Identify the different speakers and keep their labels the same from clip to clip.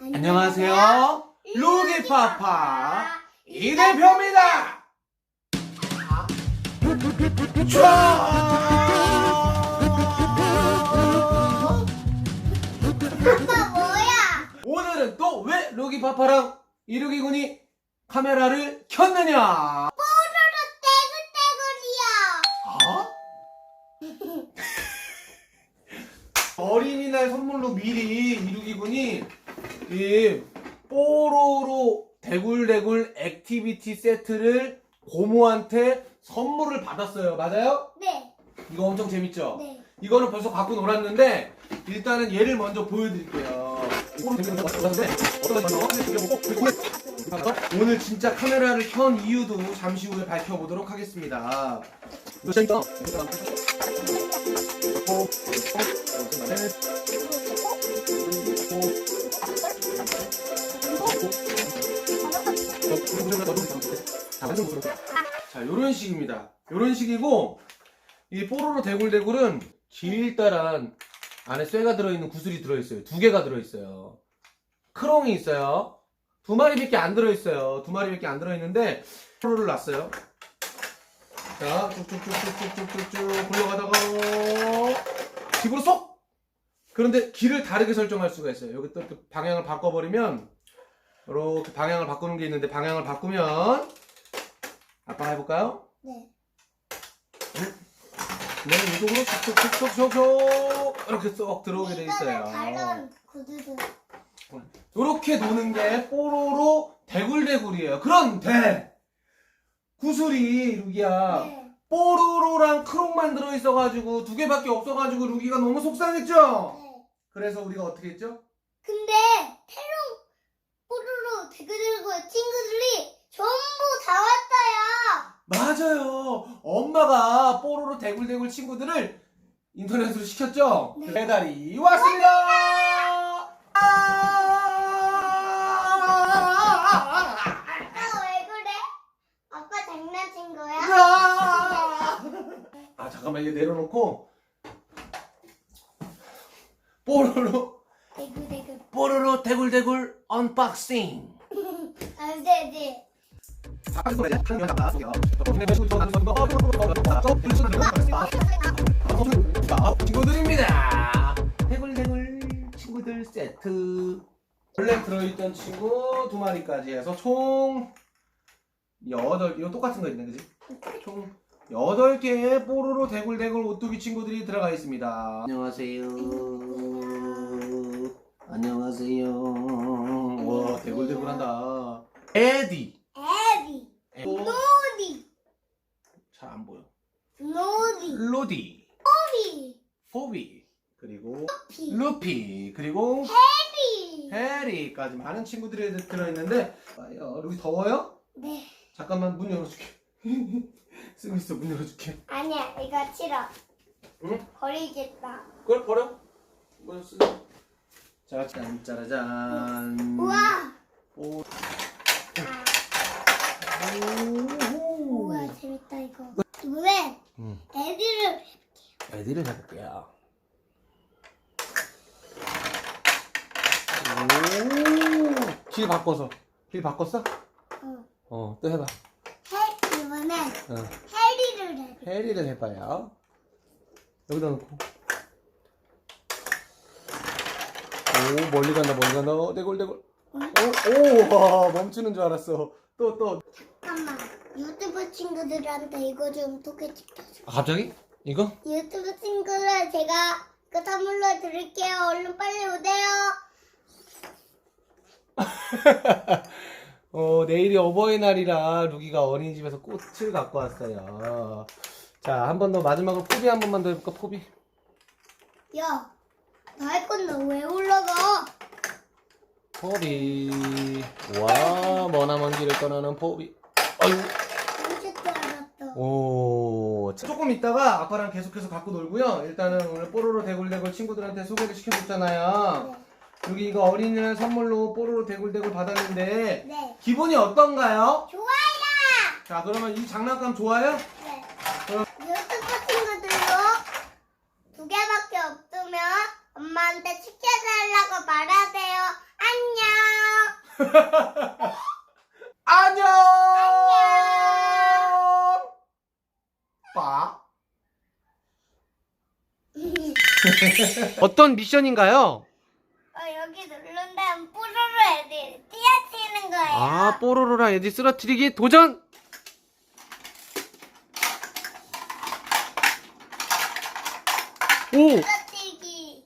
Speaker 1: 안녕하세요. 루기파파 이대표입니다.
Speaker 2: 아빠 뭐야?
Speaker 1: 오늘은 또왜 루기파파랑 이루기 군이 카메라를 켰느냐?
Speaker 2: 뽀로로 떼굴떼굴이야.
Speaker 1: 아? 어린이날 선물로 미리 이루기 군이 이 뽀로로 대굴대굴 액티비티 세트를 고모한테 선물을 받았어요. 맞아요?
Speaker 2: 네,
Speaker 1: 이거 엄청 재밌죠?
Speaker 2: 네.
Speaker 1: 이거는 벌써 갖고 놀았는데 일단은 얘를 먼저 보여드릴게요. 오늘 진짜 카메라를 켠 이유도 잠시 후에 밝혀보도록 하겠습니다. 자, 요런 식입니다. 요런 식이고, 이 뽀로로 대굴대굴은 길다란 안에 쇠가 들어있는 구슬이 들어있어요. 두 개가 들어있어요. 크롱이 있어요. 두 마리밖에 안 들어있어요. 두 마리밖에 안 들어있는데, 뽀로를 놨어요. 자, 쭉쭉쭉쭉쭉쭉쭉 굴러가다가, 집으로 쏙! 그런데 길을 다르게 설정할 수가 있어요. 여기 또 방향을 바꿔버리면, 이렇게 방향을 바꾸는 게 있는데, 방향을 바꾸면, 아빠 해볼까요?
Speaker 2: 네.
Speaker 1: 네, 이쪽으로 쏙쏙쏙쏙쏙 이렇게 쏙 들어오게 돼 있어요.
Speaker 2: 구두들.
Speaker 1: 이렇게 노는 게 뽀로로 대굴대굴이에요. 그런데 구슬이 루기야
Speaker 2: 네.
Speaker 1: 뽀로로랑 크롱만 들어있어가지고 두 개밖에 없어가지고 루기가 너무 속상했죠.
Speaker 2: 네.
Speaker 1: 그래서 우리가 어떻게 했죠?
Speaker 2: 근데 페롱 뽀로로 대굴대굴 친구들이 전부 다 왔어요.
Speaker 1: 맞아요. 엄마가 뽀로로 대굴대굴 친구들을 인터넷으로 시켰죠.
Speaker 2: 네.
Speaker 1: 배달이 왔습니다. 아!
Speaker 2: 아빠 왜 그래? 아빠 장난친 거야?
Speaker 1: 아! 아 잠깐만 이거 내려놓고 뽀로로
Speaker 2: 대굴대굴.
Speaker 1: 뽀로로 대굴대굴 언박싱.
Speaker 2: 안 되지.
Speaker 1: 친구들입니다. 대굴대굴 친구들 세트. 원래 들어있던 친구 두 마리까지 해서 총 여덟 이거 똑같은 거 있네 그지? 총 여덟 개의 뽀로로 대굴대굴 오뚜기 친구들이 들어가 있습니다. 안녕하세요. 안녕하세요. 와 대굴대굴한다. 에디.
Speaker 2: 에비.
Speaker 1: 에디.
Speaker 2: 노디.
Speaker 1: 잘 안 보여. 로디.
Speaker 2: 피.
Speaker 1: 포비. 그리고
Speaker 2: 피.
Speaker 1: 루피. 그리고
Speaker 2: 피.
Speaker 1: 해리까지 많은 친구들이 들어있는데 어, 여기 더워요?
Speaker 2: 네.
Speaker 1: 잠깐만 문 열어줄게. 쓰고 있어 문 열어줄게.
Speaker 2: 아니야, 이거 싫어.
Speaker 1: 응?
Speaker 2: 버리겠다.
Speaker 1: 그걸 버려. 문 쓰. 자, 짠, 짜라잔.
Speaker 2: 우와.
Speaker 1: 오.
Speaker 2: 아,
Speaker 1: 오.
Speaker 2: 우와, 재밌다 이거. 왜?
Speaker 1: 응.
Speaker 2: 애들을
Speaker 1: 해볼게요. 오. 길 바꿔서. 길 바꿨어?
Speaker 2: 어,
Speaker 1: 어, 또 해봐.
Speaker 2: 해 이번엔
Speaker 1: 어.
Speaker 2: 해리를 해.
Speaker 1: 해리를 해봐요. 여기다 놓고. 오, 멀리 간다, 멀리 간다. 어, 대골 대골.
Speaker 2: 응?
Speaker 1: 오, 오, 와, 멈추는 줄 알았어. 또, 또.
Speaker 2: 잠깐만. 유튜브 친구들한테 이거 좀 소개 시켜줘.
Speaker 1: 아, 갑자기? 이거?
Speaker 2: 유튜브 친구들 제가 그 선물로 드릴게요. 얼른 빨리 오세요.
Speaker 1: 어, 내일이 어버이날이라 루기가 어린이집에서 꽃을 갖고 왔어요. 자, 한 번 더 마지막으로 포비 한 번만 더 해볼까, 포비?
Speaker 2: 야, 나 할 건데 왜 올라가?
Speaker 1: 포비. 와, 머나먼 길을 떠나는 포비. 아유.
Speaker 2: 언제 줄 알았어?
Speaker 1: 오. 조금 있다가 아빠랑 계속해서 갖고 놀고요. 일단은 오늘 뽀로로 대굴대굴 친구들한테 소개를 시켜줬잖아요.
Speaker 2: 네.
Speaker 1: 여기 이거 어린이날 선물로 뽀로로 대굴대굴 받았는데
Speaker 2: 네.
Speaker 1: 기분이 어떤가요?
Speaker 2: 좋아요.
Speaker 1: 자, 그러면 이 장난감 좋아요?
Speaker 2: 네. 유튜브 친구들도 두 개밖에 없으면 엄마 저한테 시켜달라고 말하세요. 안녕!
Speaker 1: 빠. 어떤 미션인가요?
Speaker 2: 어, 여기 누른 다음 뽀로로 애들이 뛰어치는 거예요.
Speaker 1: 아, 뽀로로랑 애들 쓰러뜨리기 도전! 오!
Speaker 2: 뛰기.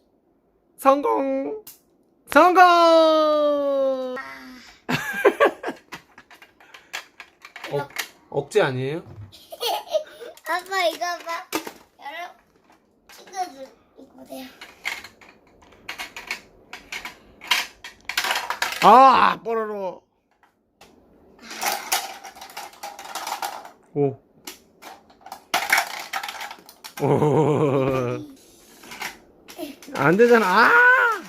Speaker 1: 성공! 성공! 어, 억제 아니에요?
Speaker 2: 아빠 이거 봐. 여러분. 이거 보세요.
Speaker 1: 아, 뽀로로. 오. 오. 안 되잖아. 아!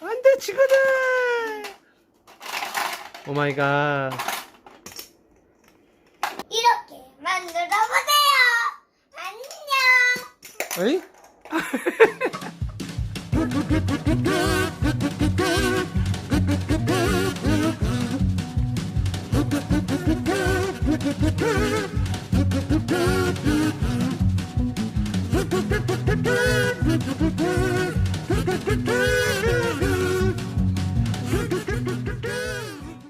Speaker 1: 안 돼, 친구들. 오 마이 갓. Ready?